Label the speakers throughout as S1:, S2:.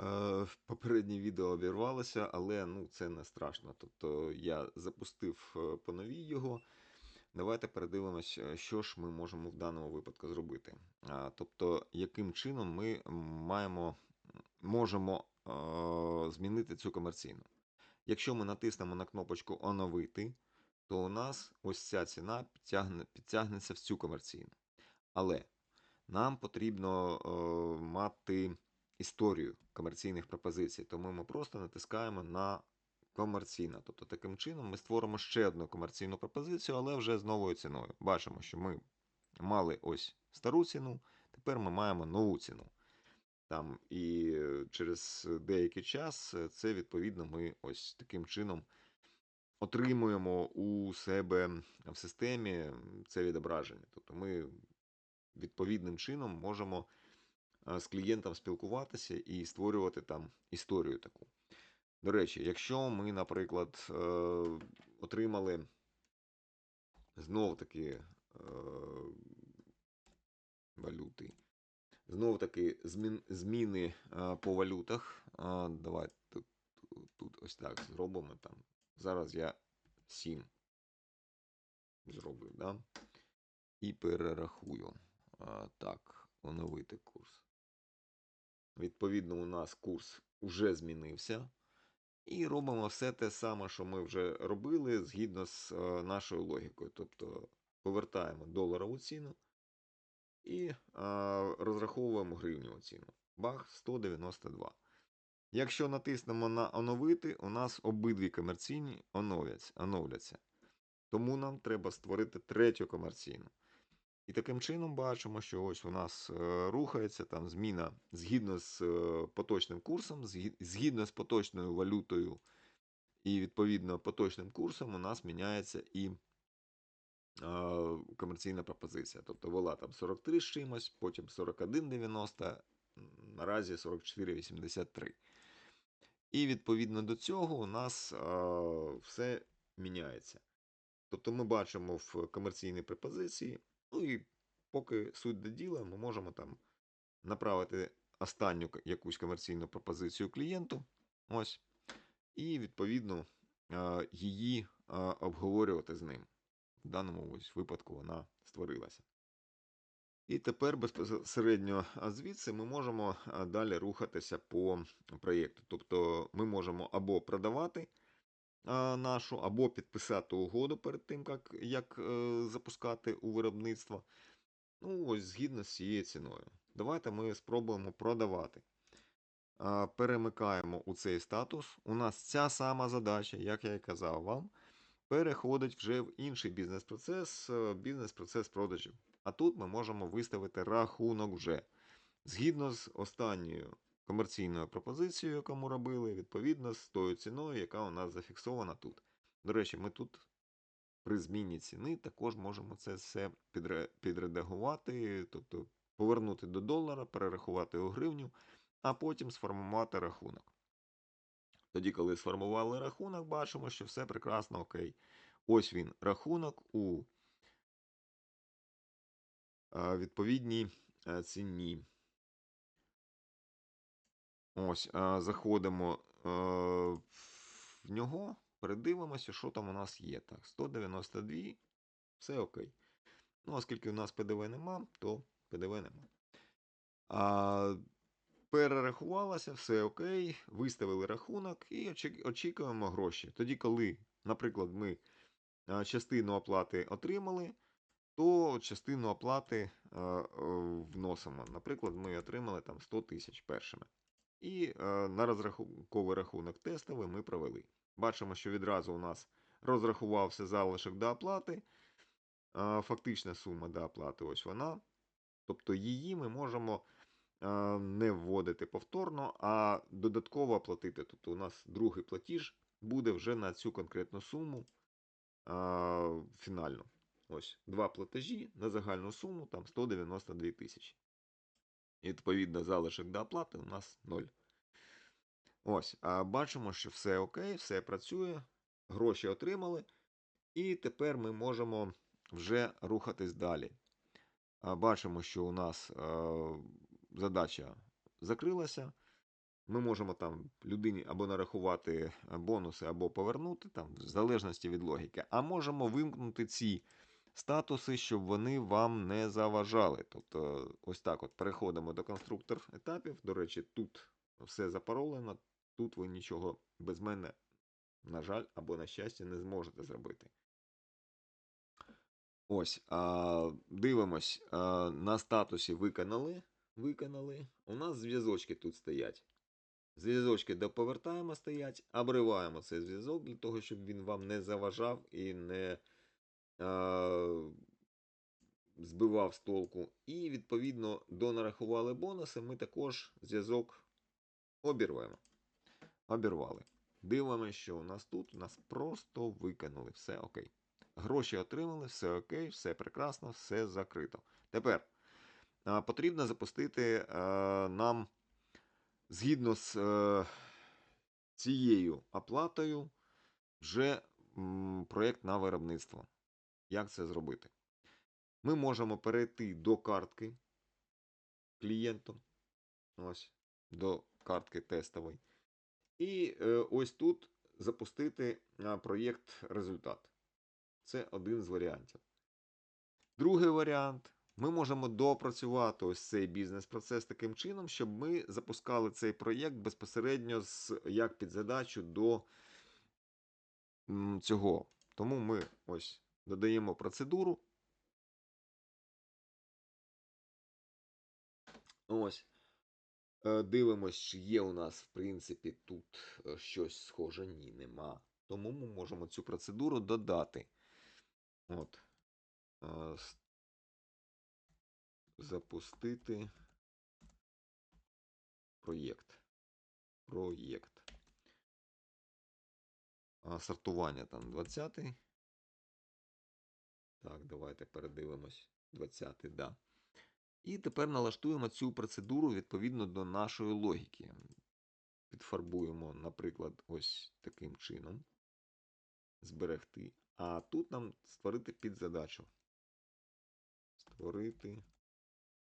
S1: Е, Попереднє відео обірвалося, але ну, це не страшно. Тобто я запустив е, по новій його. Давайте передивимось, е, що ж ми можемо в даному випадку зробити. Тобто, яким чином ми маємо, можемо змінити цю комерційну. Якщо ми натиснемо на кнопочку Оновити, то у нас ось ця ціна підтягне, підтягнеться в цю комерційну. Але нам потрібно мати історію комерційних пропозицій, тому ми просто натискаємо на комерційна. Тобто таким чином ми створимо ще одну комерційну пропозицію, але вже з новою ціною. Бачимо, що ми мали ось стару ціну, тепер ми маємо нову ціну. Там, і е, через деякий час е, це відповідно ми ось таким чином отримуємо у себе в системі це відображення. Тобто ми відповідним чином можемо з клієнтом спілкуватися і створювати там історію таку. До речі, якщо ми, наприклад, е, отримали знов таки е, валюти, знов таки зміни е, по валютах. Давайте тут, тут ось так зробимо там. Зараз я 7 зроблю, да? І перерахую. Так, оновити курс. Відповідно, у нас курс уже змінився. І робимо все те саме, що ми вже робили згідно з е, нашою логікою. Тобто повертаємо доларову ціну і е, розраховуємо гривневу ціну. Бах 192. Якщо натиснемо на оновити, у нас обидві комерційні оновляться. Тому нам треба створити третю комерційну. І таким чином бачимо, що ось у нас е, рухається там зміна згідно з е, поточним курсом, згідно з поточною валютою, і відповідно поточним курсом у нас міняється і комерційна пропозиція. Тобто була там 43 з чимось, потім 41,90, наразі 44,83. І відповідно до цього у нас все міняється. Тобто ми бачимо в комерційній пропозиції, ну і поки суть до діла, ми можемо там направити останню якусь комерційну пропозицію клієнту. Ось. І відповідно її обговорювати з ним. В даному ось випадку вона створилася. І тепер безпосередньо звідси ми можемо далі рухатися по проєкту. Тобто ми можемо або продавати нашу, або підписати угоду перед тим, як, як е, запускати у виробництво. Ну, ось згідно з цією ціною. Давайте ми спробуємо продавати. Перемикаємо у цей статус. У нас ця сама задача, як я і казав вам, переходить вже в інший бізнес-процес, е, бізнес-процес продажів. А тут ми можемо виставити рахунок вже. Згідно з останньою комерційною пропозицією, яку ми робили, відповідно з тою ціною, яка у нас зафіксована тут. До речі, ми тут при зміні ціни також можемо це все підредагувати, тобто повернути до долара, перерахувати у гривню, а потім сформувати рахунок. Тоді, коли сформували рахунок, бачимо, що все прекрасно окей. Ось він, рахунок у відповідній е, ціні. Ось, заходимо е, в нього, передивимося, що там у нас є. Так, 192, все окей. Ну, оскільки у нас ПДВ нема, то ПДВ нема. А, перерахувалося, все окей, виставили рахунок і очікуємо гроші. Тоді, коли, наприклад, ми частину оплати отримали, то частину оплати е, вносимо. Наприклад, ми отримали там 100 тисяч першими. І е, на розрахунковий рахунок тестовий ми провели. Бачимо, що відразу у нас розрахувався залишок до оплати. Е, фактична сума до оплати ось вона. Тобто її ми можемо е, не вводити повторно, а додатково оплатити. Тобто у нас другий платіж буде вже на цю конкретну суму фінальну. Ось два платежі на загальну суму там 192 тисячі. І відповідно залишок до оплати у нас 0. Ось, а бачимо, що все окей, все працює, гроші отримали, і тепер ми можемо вже рухатись далі. Бачимо, що у нас е, задача закрилася. ми можемо там людині або нарахувати бонуси, або повернути, там, в залежності від логіки, а можемо вимкнути ці статуси, щоб вони вам не заважали. Тобто, ось так от переходимо до конструктор етапів. До речі, тут все запаролено, тут ви нічого без мене, на жаль, або на щастя, не зможете зробити. Ось, а, дивимось, а, на статусі виконали. Виконали. У нас зв'язочки тут стоять. Зв'язочки до повертаємо стоять, обриваємо цей зв'язок для того, щоб він вам не заважав і не збивав з толку. І, відповідно, до нарахували бонуси, ми також зв'язок обірваємо. Обірвали. Дивимося, що у нас тут. У нас просто виконали. Все окей. Гроші отримали, все окей, все прекрасно, все закрито. Тепер потрібно запустити нам згідно з е, цією оплатою вже проєкт на виробництво. Як це зробити? Ми можемо перейти до картки клієнту. Ось, до картки тестової. І е, ось тут запустити а, проєкт результат. Це один з варіантів. Другий варіант. Ми можемо допрацювати ось цей бізнес-процес таким чином, щоб ми запускали цей проєкт безпосередньо з як під задачу до м, цього. Тому ми ось додаємо процедуру. Ось. Е, Дивимось, чи є у нас, в принципі, тут е, щось схоже. Ні, нема. Тому ми можемо цю процедуру додати. От. Е, Запустити проєкт. Проєкт. Сортування там 20. Так, давайте передивимось. 20, да. І тепер налаштуємо цю процедуру відповідно до нашої логіки. Підфарбуємо, наприклад, ось таким чином. Зберегти. А тут нам створити підзадачу. Створити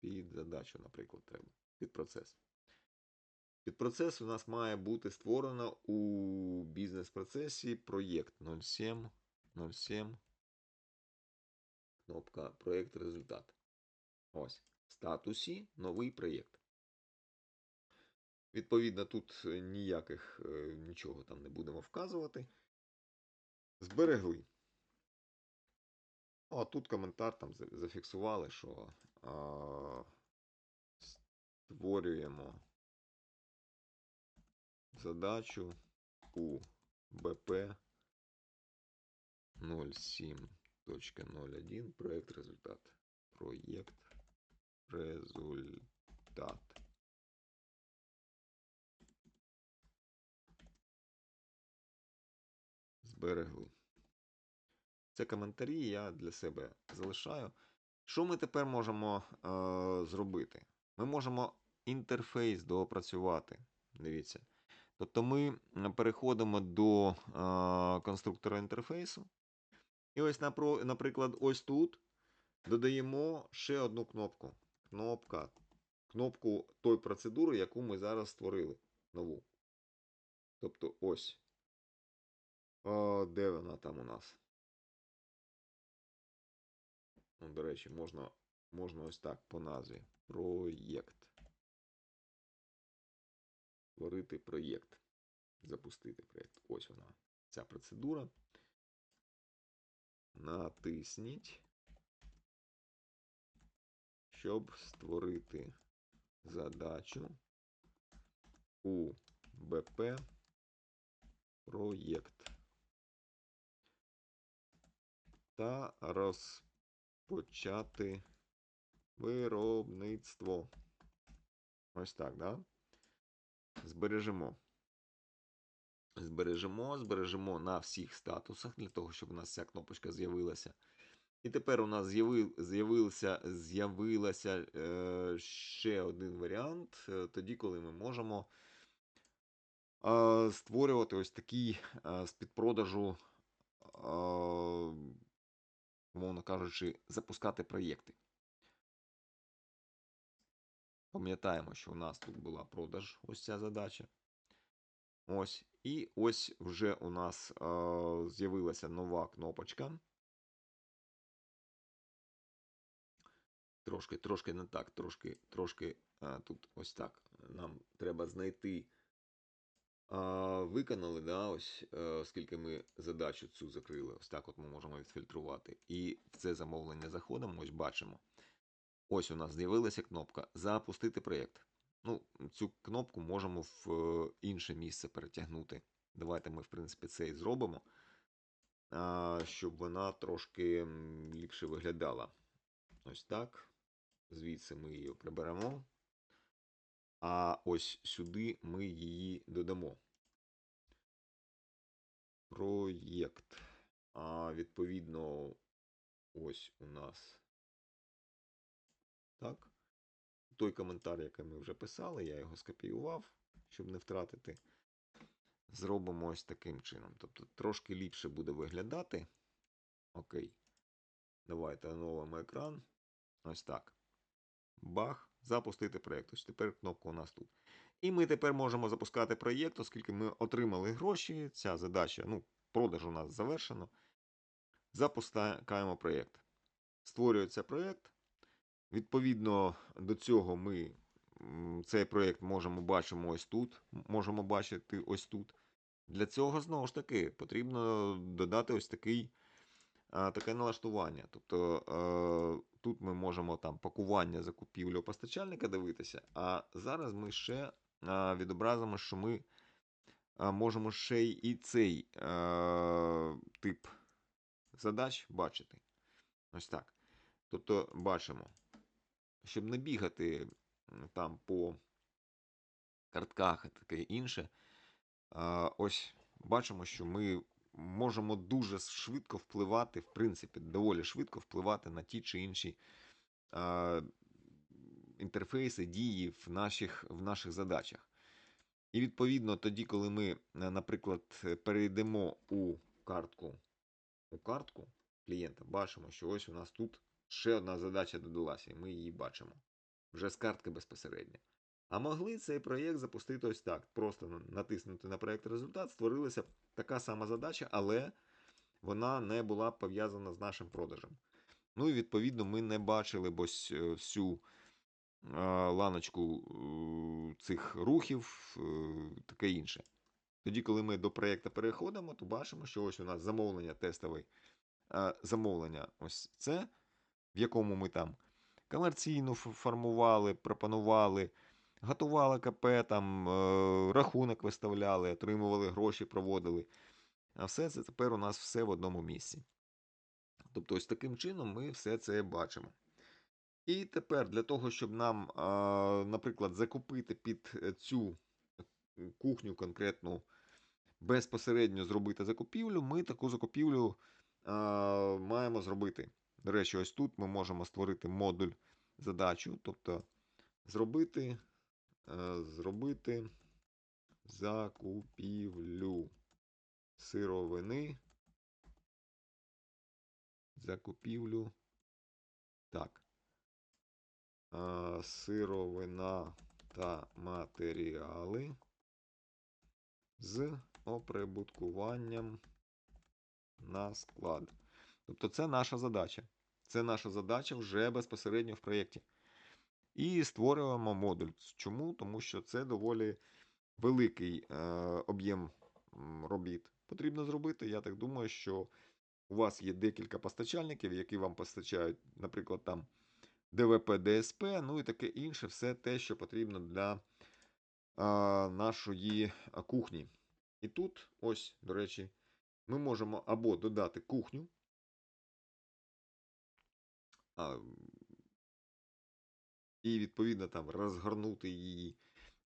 S1: підзадачу, наприклад, треба. Підпроцес. Підпроцес у нас має бути створено у бізнес-процесі проєкт 07 07 кнопка проєкт результат. Ось. В статусі новий проєкт. Відповідно, тут е, ніяких е, нічого там не будемо вказувати. Зберегли. А тут коментар там зафіксували, що а, створюємо задачу у БП 07.01 проєкт результат. Проєкт результат. Зберегли. Це коментарі я для себе залишаю. Що ми тепер можемо е, зробити? Ми можемо інтерфейс доопрацювати. Дивіться. Тобто ми переходимо до е, конструктора інтерфейсу. І ось, наприклад, ось тут додаємо ще одну кнопку. Кнопка. Кнопку той процедури, яку ми зараз створили. Нову. Тобто ось. О, де вона там у нас? Ну, до речі, можна, можна ось так по назві. Проєкт. Створити проєкт. Запустити проєкт. Ось вона. Ця процедура. Натисніть. Щоб створити задачу у БП проєкт. Та розпочати виробництво. Ось так, да? Збережемо. Збережемо, збережемо на всіх статусах, для того, щоб у нас ця кнопочка з'явилася. І тепер у нас з'явився, з'явилася е, ще один варіант, е, тоді, коли ми можемо е, створювати ось такий е, з підпродажу, е, умовно кажучи, запускати проєкти. Пам'ятаємо, що у нас тут була продаж, ось ця задача. Ось. І ось вже у нас з'явилася нова кнопочка. Трошки, трошки не так, трошки, трошки а, тут ось так. Нам треба знайти. А, виконали, да, ось, е, скільки ми задачу цю закрили. Ось так от ми можемо відфільтрувати. І в це замовлення заходимо, ось бачимо. Ось у нас з'явилася кнопка Запустити проєкт. Ну, цю кнопку можемо в е, інше місце перетягнути. Давайте ми, в принципі, це і зробимо, щоб вона трошки ліпше виглядала. Ось так. Звідси ми її приберемо. А ось сюди ми її додамо. Проєкт. А відповідно, ось у нас. Так. Той коментар, який ми вже писали, я його скопіював, щоб не втратити. Зробимо ось таким чином. Тобто трошки ліпше буде виглядати. Окей. Давайте оновимо екран. Ось так. Бах. Запустити проєкт. Ось тепер кнопка у нас тут. І ми тепер можемо запускати проєкт, оскільки ми отримали гроші. Ця задача, ну, продаж у нас завершено. Запускаємо проєкт. Створюється проєкт. Відповідно до цього ми цей проєкт можемо бачимо ось тут. Можемо бачити ось тут. Для цього, знову ж таки, потрібно додати ось такий а, таке налаштування. Тобто е, тут ми можемо там пакування закупівлю постачальника дивитися, а зараз ми ще е, відобразимо, що ми е, можемо ще і цей е, тип задач бачити. Ось так. Тобто бачимо, щоб не бігати там по картках і таке інше. Ось бачимо, що ми можемо дуже швидко впливати, в принципі, доволі швидко впливати на ті чи інші інтерфейси, дії в наших, в наших задачах. І відповідно, тоді, коли ми, е, наприклад, перейдемо у картку, у картку клієнта, бачимо, що ось у нас тут ще одна задача додалася, і ми її бачимо вже з картки безпосередньо. А могли цей проєкт запустити ось так. Просто натиснути на проєкт результат, створилася така сама задача, але вона не була пов'язана з нашим продажем. Ну і відповідно ми не бачили б ось е, всю ланочку е, цих рухів, е, таке інше. Тоді, коли ми до проєкту переходимо, то бачимо, що ось у нас замовлення тестовий. е, Замовлення ось це, в якому ми там комерційно формували, пропонували, готували КП, там, е, рахунок виставляли, отримували гроші, проводили. А все це тепер у нас все в одному місці. Тобто, ось таким чином ми все це бачимо. І тепер для того, щоб нам, наприклад, закупити під цю кухню конкретну безпосередньо зробити закупівлю, ми таку закупівлю маємо зробити. До речі, ось тут ми можемо створити модуль задачу, тобто зробити, е, зробити закупівлю сировини. Закупівлю. Так. Сировина та матеріали з оприбуткуванням на склад. Тобто це наша задача. Це наша задача вже безпосередньо в проєкті. І створюємо модуль. Чому? Тому що це доволі великий е, об'єм робіт потрібно зробити. Я так думаю, що у вас є декілька постачальників, які вам постачають, наприклад, там ДВП, ДСП, ну і таке інше, все те, що потрібно для а, нашої кухні. І тут, ось, до речі, ми можемо або додати кухню. А, і відповідно там розгорнути її.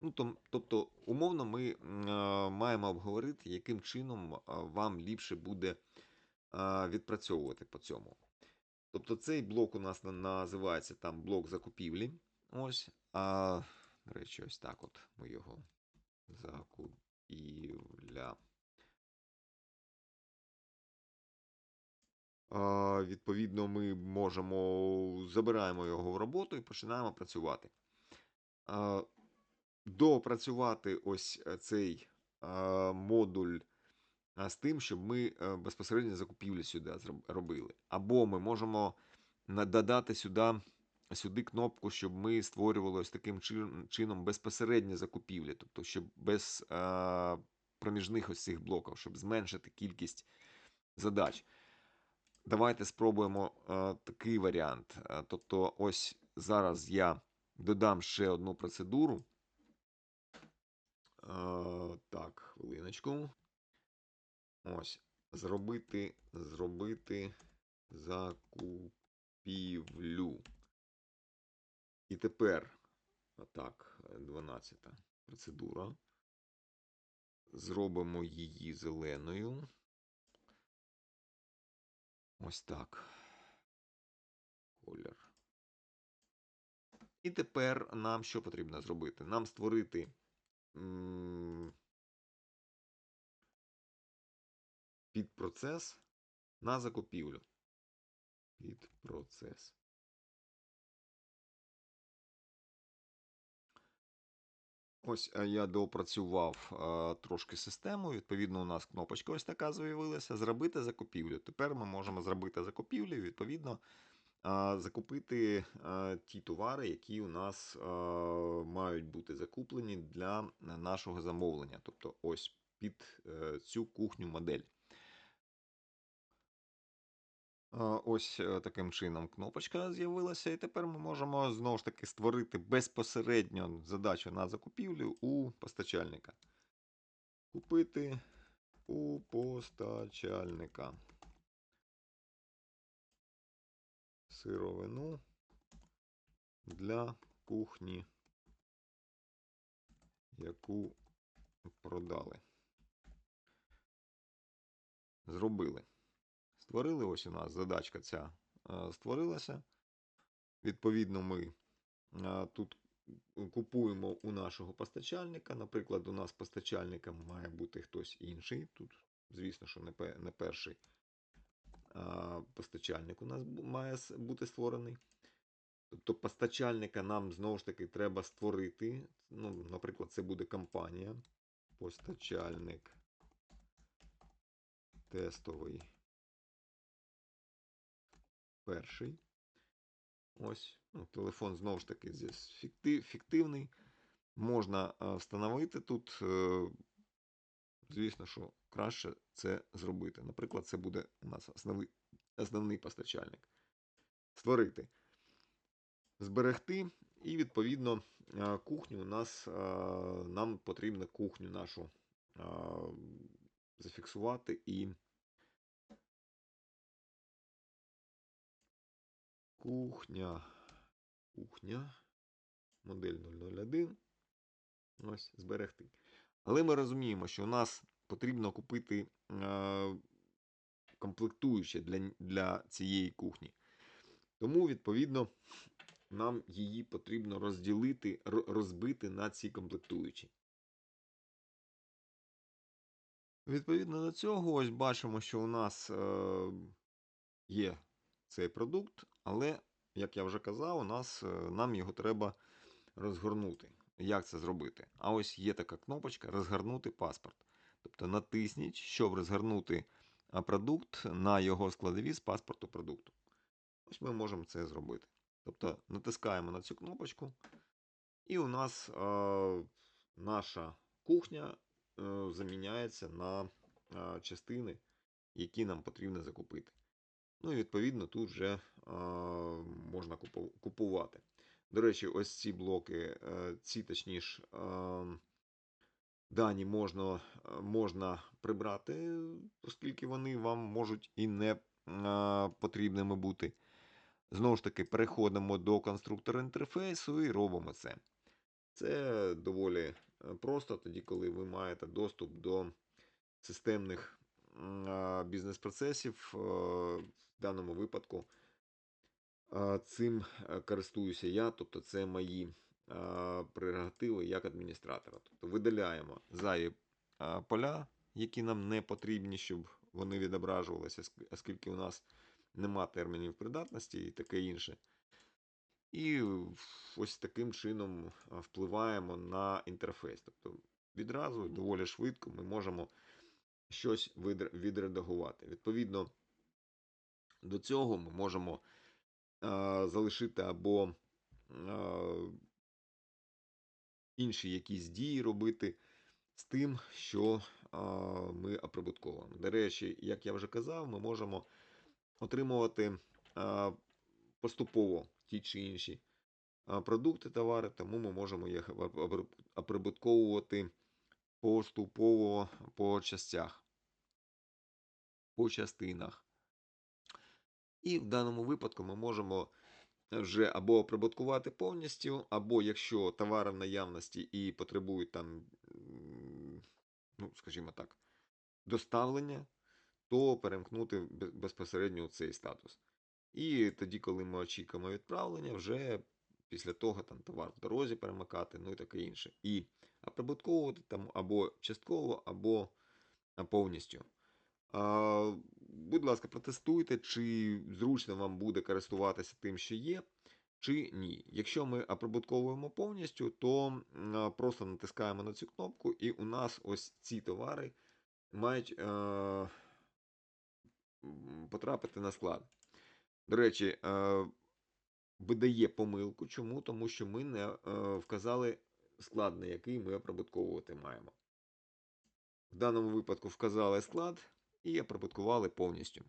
S1: Ну, том, тобто, умовно, ми а, маємо обговорити, яким чином вам ліпше буде а, відпрацьовувати по цьому. Тобто цей блок у нас називається там блок закупівлі. Ось. А, до речі, ось так от ми його закупівля. Відповідно, ми можемо забираємо його в роботу і починаємо працювати. а, доопрацювати ось е, цей модуль з тим, щоб ми е, безпосередньо закупівлі сюди робили. Або ми можемо додати сюди, сюди кнопку, щоб ми створювали ось таким чином безпосередньо закупівлі, тобто щоб без проміжних ось цих блоків, щоб зменшити кількість задач. Давайте спробуємо е, такий варіант. Е, тобто, ось зараз я додам ще одну процедуру. Е, так, хвилиночку. Ось. Зробити, зробити закупівлю. І тепер, так, 12 процедура. Зробимо її зеленою. Ось так. Колір. І тепер нам що потрібно зробити? Нам створити Під процес на закупівлю. Підпроцес. Ось е, я доопрацював е, трошки систему. Відповідно, у нас кнопочка ось така з'явилася. Зробити закупівлю. Тепер ми можемо зробити закупівлю, відповідно, е, закупити ті товари, які у нас мають бути закуплені для нашого замовлення. Тобто, ось під цю кухню модель. Ось е, таким чином кнопочка з'явилася, і тепер ми можемо знову ж таки створити безпосередньо задачу на закупівлю у постачальника. Купити у постачальника сировину для кухні, яку продали. Зробили. Створили, ось у нас задачка ця е, створилася. Відповідно, ми е, тут купуємо у нашого постачальника. Наприклад, у нас постачальником має бути хтось інший. Тут, звісно, що не перший постачальник у нас має бути створений. Тобто постачальника нам знову ж таки треба створити. Ну, наприклад, це буде компанія. Постачальник тестовий перший. Ось, ну, телефон знову ж таки здесь фікти- фіктивний. Можна е, встановити тут. е, Звісно, що краще це зробити. Наприклад, це буде у нас основний, основний постачальник. Створити, зберегти, і відповідно е, кухню у нас нам потрібно кухню нашу зафіксувати і Кухня. Кухня. Модель 001. Ось, зберегти. Але ми розуміємо, що у нас потрібно купити е, комплектуюче для, для цієї кухні. Тому, відповідно, нам її потрібно розділити, розбити на ці комплектуючі. Відповідно до цього, ось бачимо, що у нас е, є цей продукт, але, як я вже казав, нас, е, нам його треба розгорнути. Як це зробити? А ось є така кнопочка розгорнути паспорт. Тобто натисніть, щоб розгорнути продукт на його складові з паспорту продукту. Ось ми можемо це зробити. Тобто натискаємо на цю кнопочку, і у нас е, наша кухня е, заміняється на е, частини, які нам потрібно закупити. Ну і відповідно тут вже можна купувати. До речі, ось ці блоки, е, ці точніше, дані можна, е, можна прибрати, оскільки вони вам можуть і не потрібними бути. Знову ж таки, переходимо до конструктора інтерфейсу і робимо це. Це доволі е, просто тоді, коли ви маєте доступ до системних бізнес-процесів. В даному випадку цим е, користуюся я, тобто це мої прерогативи як адміністратора. Тобто видаляємо зайві поля, які нам не потрібні, щоб вони відображувалися, оскільки у нас нема термінів придатності і таке інше. І ось таким чином впливаємо на інтерфейс. Тобто відразу доволі швидко ми можемо щось відредагувати. Відповідно до цього ми можемо залишити або інші якісь дії робити з тим, що ми оприбутковуємо. До речі, як я вже казав, ми можемо отримувати поступово ті чи інші продукти, товари, тому ми можемо їх оприбутковувати поступово по частях, по частинах. І в даному випадку ми можемо вже або оприбуткувати повністю, або якщо товари в наявності і потребують там, ну, скажімо так, доставлення, то перемкнути безпосередньо цей статус. І тоді, коли ми очікуємо відправлення, вже після того там товар в дорозі перемикати, ну і таке інше. І оприбутковувати там або частково, або повністю. Будь ласка, протестуйте, чи зручно вам буде користуватися тим, що є, чи ні. Якщо ми оприбутковуємо повністю, то просто натискаємо на цю кнопку, і у нас ось ці товари мають е, потрапити на склад. До речі, е, видає помилку. Чому? Тому що ми не е, вказали склад, на який ми оприбутковувати маємо. В даному випадку вказали склад і оприбуткували повністю.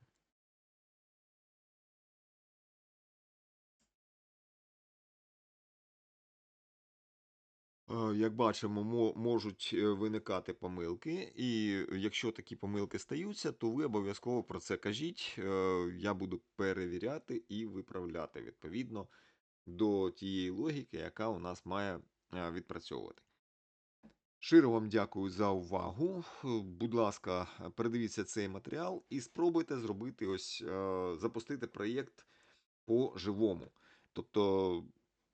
S1: Е, Як бачимо, можуть е, виникати помилки, і якщо такі помилки стаються, то ви обов'язково про це кажіть. Е, Я буду перевіряти і виправляти відповідно до тієї логіки, яка у нас має відпрацьовувати. Щиро вам дякую за увагу. Е, Будь ласка, передивіться цей матеріал і спробуйте зробити ось е, запустити проєкт по живому. Тобто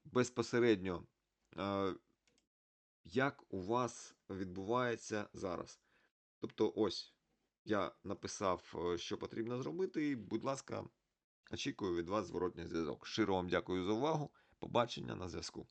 S1: безпосередньо, е, як у вас відбувається зараз. Тобто, ось я написав, що потрібно зробити, і, будь ласка, очікую від вас зворотній зв'язок. Щиро вам дякую за увагу. Побачення на зв'язку.